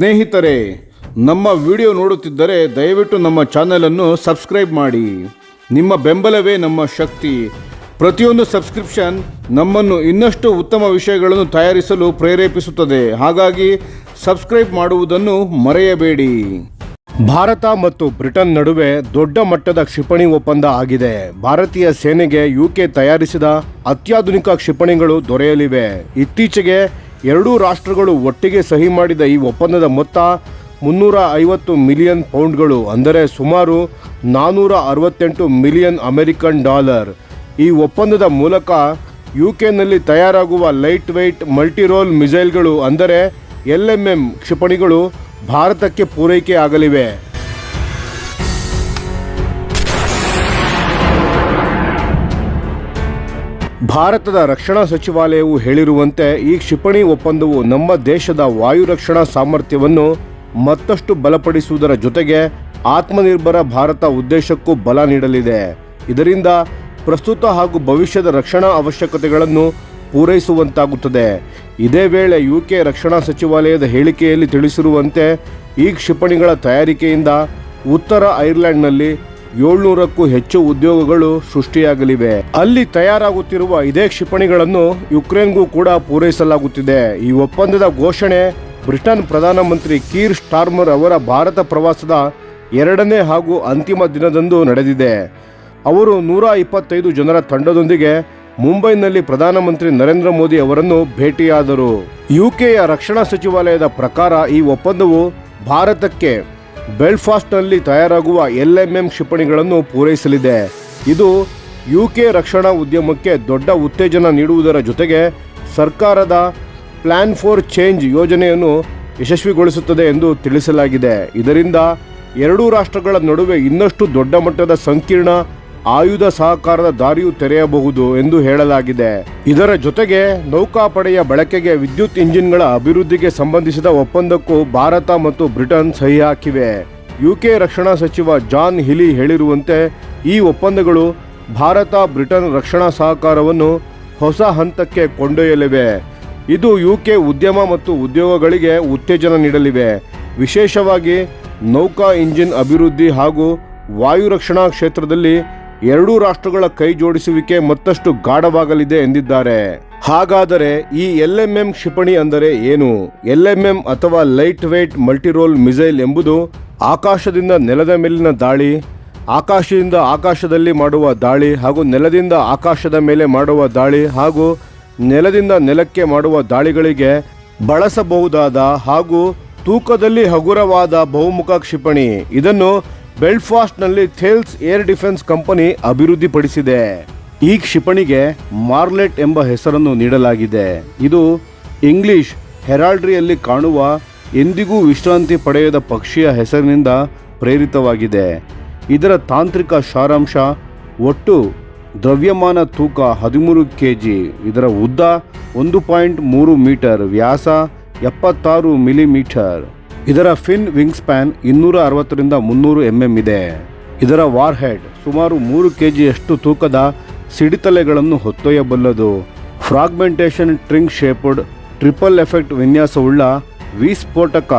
ಸ್ನೇಹಿತರೆ, ನಮ್ಮ ವಿಡಿಯೋ ನೋಡುತ್ತಿದ್ದರೆ ದಯವಿಟ್ಟು ನಮ್ಮ ಚಾನಲನ್ನು ಸಬ್ಸ್ಕ್ರೈಬ್ ಮಾಡಿ. ನಿಮ್ಮ ಬೆಂಬಲವೇ ನಮ್ಮ ಶಕ್ತಿ. ಪ್ರತಿಯೊಂದು ಸಬ್ಸ್ಕ್ರಿಪ್ಷನ್ ನಮ್ಮನ್ನು ಇನ್ನಷ್ಟು ಉತ್ತಮ ವಿಷಯಗಳನ್ನು ತಯಾರಿಸಲು ಪ್ರೇರೇಪಿಸುತ್ತದೆ. ಹಾಗಾಗಿ ಸಬ್ಸ್ಕ್ರೈಬ್ ಮಾಡುವುದನ್ನು ಮರೆಯಬೇಡಿ. ಭಾರತ ಮತ್ತು ಬ್ರಿಟನ್ ನಡುವೆ ದೊಡ್ಡ ಮಟ್ಟದ ಕ್ಷಿಪಣಿ ಒಪ್ಪಂದ ಆಗಿದೆ. ಭಾರತೀಯ ಸೇನೆಗೆ ಯುಕೆ ತಯಾರಿಸಿದ ಅತ್ಯಾಧುನಿಕ ಕ್ಷಿಪಣಿಗಳು ದೊರೆಯಲಿವೆ. ಇತ್ತೀಚೆಗೆ ಎರಡೂ ರಾಷ್ಟ್ರಗಳು ಒಟ್ಟಿಗೆ ಸಹಿ ಮಾಡಿದ ಈ ಒಪ್ಪಂದದ ಮೊತ್ತ ಮುನ್ನೂರ ಐವತ್ತು ಮಿಲಿಯನ್ ಪೌಂಡ್ಗಳು, ಅಂದರೆ ಸುಮಾರು ನಾನ್ನೂರ ಅರವತ್ತೆಂಟು ಮಿಲಿಯನ್ ಅಮೆರಿಕನ್ ಡಾಲರ್. ಈ ಒಪ್ಪಂದದ ಮೂಲಕ ಯು ಕೆನಲ್ಲಿ ತಯಾರಾಗುವ ಲೈಟ್ ವೆಯ್ಟ್ ಮಲ್ಟಿರೋಲ್ ಮಿಸೈಲ್ಗಳು, ಅಂದರೆ ಎಲ್ ಎಂ ಎಂ ಕ್ಷಿಪಣಿಗಳು, ಭಾರತಕ್ಕೆ ಪೂರೈಕೆ ಭಾರತದ ರಕ್ಷಣಾ ಸಚಿವಾಲಯವು ಹೇಳಿರುವಂತೆ ಈ ಕ್ಷಿಪಣಿ ಒಪ್ಪಂದವು ನಮ್ಮ ದೇಶದ ವಾಯು ರಕ್ಷಣಾ ಸಾಮರ್ಥ್ಯವನ್ನು ಮತ್ತಷ್ಟು ಬಲಪಡಿಸುವುದರ ಜೊತೆಗೆ ಆತ್ಮನಿರ್ಭರ ಭಾರತ ಉದ್ದೇಶಕ್ಕೂ ಬಲ ನೀಡಲಿದೆ. ಇದರಿಂದ ಪ್ರಸ್ತುತ ಹಾಗೂ ಭವಿಷ್ಯದ ರಕ್ಷಣಾ ಅವಶ್ಯಕತೆಗಳನ್ನು ಪೂರೈಸುವಂತಾಗುತ್ತದೆ. ಇದೇ ವೇಳೆ ಯುಕೆ ರಕ್ಷಣಾ ಸಚಿವಾಲಯದ ಹೇಳಿಕೆಯಲ್ಲಿ ತಿಳಿಸಿರುವಂತೆ ಈ ಕ್ಷಿಪಣಿಗಳ ತಯಾರಿಕೆಯಿಂದ ಉತ್ತರ ಐರ್ಲೆಂಡ್ನಲ್ಲಿ ಏಳ್ನೂರಕ್ಕೂ ಹೆಚ್ಚು ಉದ್ಯೋಗಗಳು ಸೃಷ್ಟಿಯಾಗಲಿವೆ. ಅಲ್ಲಿ ತಯಾರಾಗುತ್ತಿರುವ ಇದೇ ಕ್ಷಿಪಣಿಗಳನ್ನು ಯುಕ್ರೇನ್ಗೂ ಕೂಡ ಪೂರೈಸಲಾಗುತ್ತಿದೆ. ಈ ಒಪ್ಪಂದದ ಘೋಷಣೆ ಬ್ರಿಟನ್ ಪ್ರಧಾನಮಂತ್ರಿ ಕೀರ್ ಸ್ಟಾರ್ಮರ್ ಅವರ ಭಾರತ ಪ್ರವಾಸದ ಎರಡನೇ ಹಾಗೂ ಅಂತಿಮ ದಿನದಂದು ನಡೆದಿದೆ. ಅವರು ನೂರ ಇಪ್ಪತ್ತೈದು ಜನರ ತಂಡದೊಂದಿಗೆ ಮುಂಬೈನಲ್ಲಿ ಪ್ರಧಾನಮಂತ್ರಿ ನರೇಂದ್ರ ಮೋದಿ ಅವರನ್ನು ಭೇಟಿಯಾದರು. ಯುಕೆಯ ರಕ್ಷಣಾ ಸಚಿವಾಲಯದ ಪ್ರಕಾರ ಈ ಒಪ್ಪಂದವು ಭಾರತಕ್ಕೆ ಬೆಲ್ಫಾಸ್ಟ್ನಲ್ಲಿ ತಯಾರಾಗುವ ಎಲ್ಎಂಎಂ ಕ್ಷಿಪಣಿಗಳನ್ನು ಪೂರೈಸಲಿದೆ. ಇದು ಯುಕೆ ರಕ್ಷಣಾ ಉದ್ಯಮಕ್ಕೆ ದೊಡ್ಡ ಉತ್ತೇಜನ ನೀಡುವುದರ ಜೊತೆಗೆ ಸರ್ಕಾರದ ಪ್ಲಾನ್ ಫಾರ್ ಚೇಂಜ್ ಯೋಜನೆಯನ್ನು ಯಶಸ್ವಿಗೊಳಿಸುತ್ತದೆ ಎಂದು ತಿಳಿಸಲಾಗಿದೆ. ಇದರಿಂದ ಎರಡೂ ರಾಷ್ಟ್ರಗಳ ನಡುವೆ ಇನ್ನಷ್ಟು ದೊಡ್ಡ ಮಟ್ಟದ ಸಂಕೀರ್ಣ ಆಯುಧ ಸಹಕಾರದ ದಾರಿಯು ತೆರೆಯಬಹುದು ಎಂದು ಹೇಳಲಾಗಿದೆ. ಇದರ ಜೊತೆಗೆ ನೌಕಾಪಡೆಯ ಬಳಕೆಗೆ ವಿದ್ಯುತ್ ಇಂಜಿನ್ಗಳ ಅಭಿವೃದ್ಧಿಗೆ ಸಂಬಂಧಿಸಿದ ಒಪ್ಪಂದಕ್ಕೂ ಭಾರತ ಮತ್ತು ಬ್ರಿಟನ್ ಸಹಿ ಹಾಕಿವೆ. ಯುಕೆ ರಕ್ಷಣಾ ಸಚಿವ ಜಾನ್ ಹಿಲಿ ಹೇಳಿರುವಂತೆ ಈ ಒಪ್ಪಂದಗಳು ಭಾರತ ಬ್ರಿಟನ್ ರಕ್ಷಣಾ ಸಹಕಾರವನ್ನು ಹೊಸ ಹಂತಕ್ಕೆ ಕೊಂಡೊಯ್ಯಲಿವೆ. ಇದು ಯುಕೆ ಉದ್ಯಮ ಮತ್ತು ಉದ್ಯೋಗಗಳಿಗೆ ಉತ್ತೇಜನ ನೀಡಲಿವೆ. ವಿಶೇಷವಾಗಿ ನೌಕಾ ಇಂಜಿನ್ ಅಭಿವೃದ್ಧಿ ಹಾಗೂ ವಾಯು ರಕ್ಷಣಾ ಕ್ಷೇತ್ರದಲ್ಲಿ ಎರಡೂ ರಾಷ್ಟ್ರಗಳ ಕೈ ಜೋಡಿಸುವಿಕೆ ಮತ್ತಷ್ಟು ಗಾಢವಾಗಲಿದೆ ಎಂದಿದ್ದಾರೆ. ಹಾಗಾದರೆ ಈ ಎಲ್ಎಂಎಂ ಕ್ಷಿಪಣಿ ಅಂದರೆ ಏನು? ಎಲ್ಎಂಎಂ ಅಥವಾ ಲೈಟ್ ವೇಟ್ ಮಲ್ಟಿರೋಲ್ ಮಿಸೈಲ್ ಎಂಬುದು ಆಕಾಶದಿಂದ ನೆಲದ ಮೇಲಿನ ದಾಳಿ, ಆಕಾಶದಿಂದ ಆಕಾಶದಲ್ಲಿ ಮಾಡುವ ದಾಳಿ ಹಾಗೂ ನೆಲದಿಂದ ಆಕಾಶದ ಮೇಲೆ ಮಾಡುವ ದಾಳಿ ಹಾಗೂ ನೆಲದಿಂದ ನೆಲಕ್ಕೆ ಮಾಡುವ ದಾಳಿಗಳಿಗೆ ಬಳಸಬಹುದಾದ ಹಾಗೂ ತೂಕದಲ್ಲಿ ಹಗುರವಾದ ಬಹುಮುಖ ಕ್ಷಿಪಣಿ. ಇದನ್ನು ಬೆಲ್ಫಾಸ್ಟ್ನಲ್ಲಿ ಥೇಲ್ಸ್ ಏರ್ ಡಿಫೆನ್ಸ್ ಕಂಪನಿ ಅಭಿವೃದ್ಧಿಪಡಿಸಿದೆ. ಈ ಕ್ಷಿಪಣಿಗೆ ಮಾರ್ಲೆಟ್ ಎಂಬ ಹೆಸರನ್ನು ನೀಡಲಾಗಿದೆ. ಇದು ಇಂಗ್ಲಿಷ್ ಹೆರಾಲ್ಡ್ರಿಯಲ್ಲಿ ಕಾಣುವ ಎಂದಿಗೂ ವಿಶ್ರಾಂತಿ ಪಡೆಯದ ಪಕ್ಷಿಯ ಹೆಸರಿನಿಂದ ಪ್ರೇರಿತವಾಗಿದೆ. ಇದರ ತಾಂತ್ರಿಕ ಸಾರಾಂಶ ಒಟ್ಟು ದ್ರವ್ಯಮಾನ ತೂಕ ಹದಿಮೂರು ಕೆ ಜಿ ಇದರ ಉದ್ದ ಒಂದು ಪಾಯಿಂಟ್ ಮೂರು ಮೀಟರ್, ವ್ಯಾಸ ಎಪ್ಪತ್ತಾರು ಮಿಲಿಮೀಟರ್. ಇದರ ಫಿನ್ ವಿಂಗ್ ಸ್ಪ್ಯಾನ್ ಇನ್ನೂರ ಅರವತ್ತರಿಂದ ಮುನ್ನೂರು ಎಂ ಎಂ ಇದೆ. ಇದರ ವಾರ್ ಹೆಡ್ ಸುಮಾರು ಮೂರು ಕೆ ಜಿಯಷ್ಟು ತೂಕದ ಸಿಡಿತಲೆಗಳನ್ನು ಹೊತ್ತೊಯ್ಯಬಲ್ಲದು. ಫ್ರಾಗ್ಮೆಂಟೇಷನ್ ಟ್ರಿಂಗ್ ಶೇಪ್ಡ್, ಟ್ರಿಪಲ್ ಎಫೆಕ್ಟ್ ವಿನ್ಯಾಸವುಳ್ಳ ವಿಸ್ಫೋಟಕ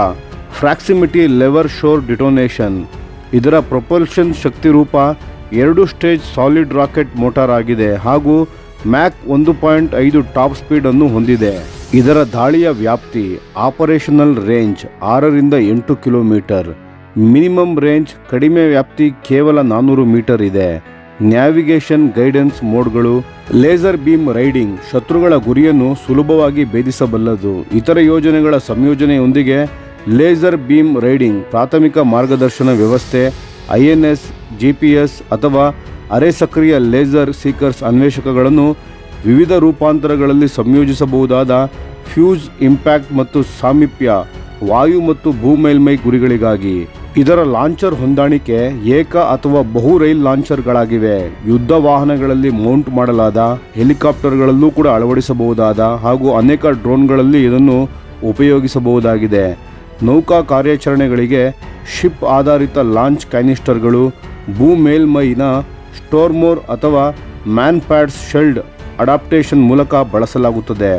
ಫ್ರಾಕ್ಸಿಮಿಟಿ ಲೆವರ್ ಶೋರ್ ಡಿಟೋನೇಷನ್. ಇದರ ಪ್ರೊಪಲ್ಷನ್ ಶಕ್ತಿರೂಪ ಎರಡು ಸ್ಟೇಜ್ ಸಾಲಿಡ್ ರಾಕೆಟ್ ಮೋಟಾರ್ ಆಗಿದೆ ಹಾಗೂ ಮ್ಯಾಕ್ ಒಂದು ಪಾಯಿಂಟ್ ಐದು ಟಾಪ್ ಸ್ಪೀಡನ್ನು ಹೊಂದಿದೆ. ಇದರ ದಾಳಿಯ ವ್ಯಾಪ್ತಿ ಆಪರೇಷನಲ್ ರೇಂಜ್ ಆರರಿಂದ ಎಂಟು ಕಿಲೋಮೀಟರ್. ಮಿನಿಮಮ್ ರೇಂಜ್ ಕಡಿಮೆ ವ್ಯಾಪ್ತಿ ಕೇವಲ ನಾನ್ನೂರು ಮೀಟರ್ ಇದೆ. ನ್ಯಾವಿಗೇಷನ್ ಗೈಡೆನ್ಸ್ ಮೋಡ್ಗಳು, ಲೇಸರ್ ಬೀಮ್ ರೈಡಿಂಗ್, ಶತ್ರುಗಳ ಗುರಿಯನ್ನು ಸುಲಭವಾಗಿ ಭೇದಿಸಬಲ್ಲದು. ಇತರ ಯೋಜನೆಗಳ ಸಂಯೋಜನೆಯೊಂದಿಗೆ ಲೇಸರ್ ಬೀಮ್ ರೈಡಿಂಗ್ ಪ್ರಾಥಮಿಕ ಮಾರ್ಗದರ್ಶನ ವ್ಯವಸ್ಥೆ ಐಎನ್ಎಸ್ ಜಿಪಿಎಸ್ ಅಥವಾ ಅರೆ ಸಕ್ರಿಯ ಲೇಸರ್ ಸೀಕರ್ಸ್ ಅನ್ವೇಷಕಗಳನ್ನು ವಿವಿಧ ರೂಪಾಂತರಗಳಲ್ಲಿ ಸಂಯೋಜಿಸಬಹುದಾದ ಫ್ಯೂಸ್, ಇಂಪ್ಯಾಕ್ಟ್ ಮತ್ತು ಸಾಮೀಪ್ಯ ವಾಯು ಮತ್ತು ಭೂಮೇಲ್ಮೈ ಗುರಿಗಳಿಗಾಗಿ. ಇದರ ಲಾಂಚರ್ ಹೊಂದಾಣಿಕೆ ಏಕ ಅಥವಾ ಬಹು ರೈಲ್ ಲಾಂಚರ್ಗಳಾಗಿವೆ. ಯುದ್ಧ ವಾಹನಗಳಲ್ಲಿ ಮೌಂಟ್ ಮಾಡಲಾದ ಹೆಲಿಕಾಪ್ಟರ್ಗಳಲ್ಲೂ ಕೂಡ ಅಳವಡಿಸಬಹುದಾದ ಹಾಗೂ ಅನೇಕ ಡ್ರೋನ್ಗಳಲ್ಲಿ ಇದನ್ನು ಉಪಯೋಗಿಸಬಹುದಾಗಿದೆ. ನೌಕಾ ಕಾರ್ಯಾಚರಣೆಗಳಿಗೆ ಶಿಪ್ ಆಧಾರಿತ ಲಾಂಚ್ ಕ್ಯಾನಿಸ್ಟರ್ಗಳು ಭೂ ಮೇಲ್ಮೈನ ಸ್ಟೋರ್ಮೋರ್ ಅಥವಾ ಮ್ಯಾನ್ ಪ್ಯಾಡ್ಸ್ ಶೆಲ್ಡ್ ಅಡಾಪ್ಟೇಷನ್ ಮೂಲಕ ಬಳಸಲಾಗುತ್ತದೆ.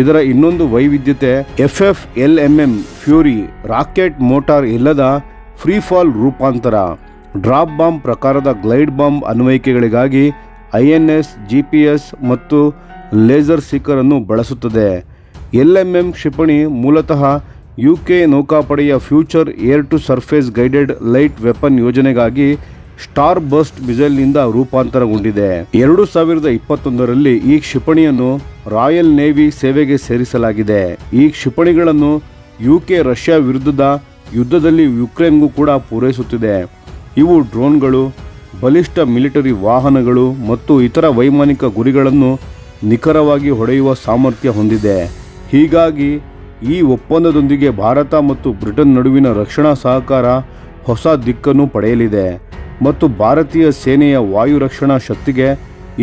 ಇದರ ಇನ್ನೊಂದು ವೈವಿಧ್ಯತೆ F F L M M fury rocket motor ಇಲ್ಲದ ಫ್ರೀ ಫಾಲ್ ರೂಪಾಂತರ. ಡ್ರಾಪ್ ಬಾಂಬ್ ಪ್ರಕಾರದ glide bomb ಅನ್ವಯಿಕೆಗಳಿಗಾಗಿ I N S G P S ಮತ್ತು ಲೇಸರ್ ಸೀಕರ್ ಅನ್ನು ಬಳಸುತ್ತದೆ. ಎಲ್ ಎಂ ಎಂ ಕ್ಷಿಪಣಿ ಮೂಲತಃ ಯು ಕೆ ನೌಕಾಪಡೆಯ future air to surface guided light weapon ಯೋಜನೆಗಾಗಿ ಸ್ಟಾರ್ ಬಸ್ಟ್ ಮಿಸೈಲ್ನಿಂದ ರೂಪಾಂತರಗೊಂಡಿದೆ. ಎರಡು ಸಾವಿರದ ಇಪ್ಪತ್ತೊಂದರಲ್ಲಿ ಈ ಕ್ಷಿಪಣಿಯನ್ನು ರಾಯಲ್ ನೇವಿ ಸೇವೆಗೆ ಸೇರಿಸಲಾಗಿದೆ. ಈ ಕ್ಷಿಪಣಿಗಳನ್ನು ಯುಕೆ ರಷ್ಯಾ ವಿರುದ್ಧದ ಯುದ್ಧದಲ್ಲಿ ಯುಕ್ರೇನ್ಗೂ ಕೂಡ ಪೂರೈಸುತ್ತಿದೆ. ಇವು ಡ್ರೋನ್ಗಳು, ಬಲಿಷ್ಠ ಮಿಲಿಟರಿ ವಾಹನಗಳು ಮತ್ತು ಇತರ ವೈಮಾನಿಕ ಗುರಿಗಳನ್ನು ನಿಖರವಾಗಿ ಹೊಡೆಯುವ ಸಾಮರ್ಥ್ಯ ಹೊಂದಿದೆ. ಹೀಗಾಗಿ ಈ ಒಪ್ಪಂದದೊಂದಿಗೆ ಭಾರತ ಮತ್ತು ಬ್ರಿಟನ್ ನಡುವಿನ ರಕ್ಷಣಾ ಸಹಕಾರ ಹೊಸ ದಿಕ್ಕನ್ನು ಪಡೆಯಲಿದೆ. ಮತ್ತು ಭಾರತೀಯ ಸೇನೆಯ ವಾಯು ರಕ್ಷಣಾ ಶಕ್ತಿಗೆ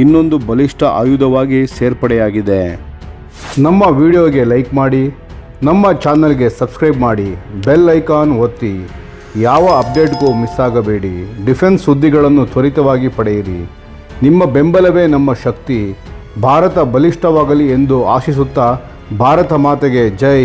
ಇನ್ನೊಂದು ಬಲಿಷ್ಠ ಆಯುಧವಾಗಿ ಸೇರ್ಪಡೆಯಾಗಿದೆ. ನಮ್ಮ ವಿಡಿಯೋಗೆ ಲೈಕ್ ಮಾಡಿ, ನಮ್ಮ ಚಾನಲ್ಗೆ ಸಬ್ಸ್ಕ್ರೈಬ್ ಮಾಡಿ, ಬೆಲ್ ಐಕಾನ್ ಒತ್ತಿ. ಯಾವ ಅಪ್ಡೇಟ್ಗೂ ಮಿಸ್ ಆಗಬೇಡಿ. ಡಿಫೆನ್ಸ್ ಸುದ್ದಿಗಳನ್ನು ತ್ವರಿತವಾಗಿ ಪಡೆಯಿರಿ. ನಿಮ್ಮ ಬೆಂಬಲವೇ ನಮ್ಮ ಶಕ್ತಿ. ಭಾರತ ಬಲಿಷ್ಠವಾಗಲಿ ಎಂದು ಆಶಿಸುತ್ತಾ, ಭಾರತ ಮಾತೆಗೆ ಜೈ.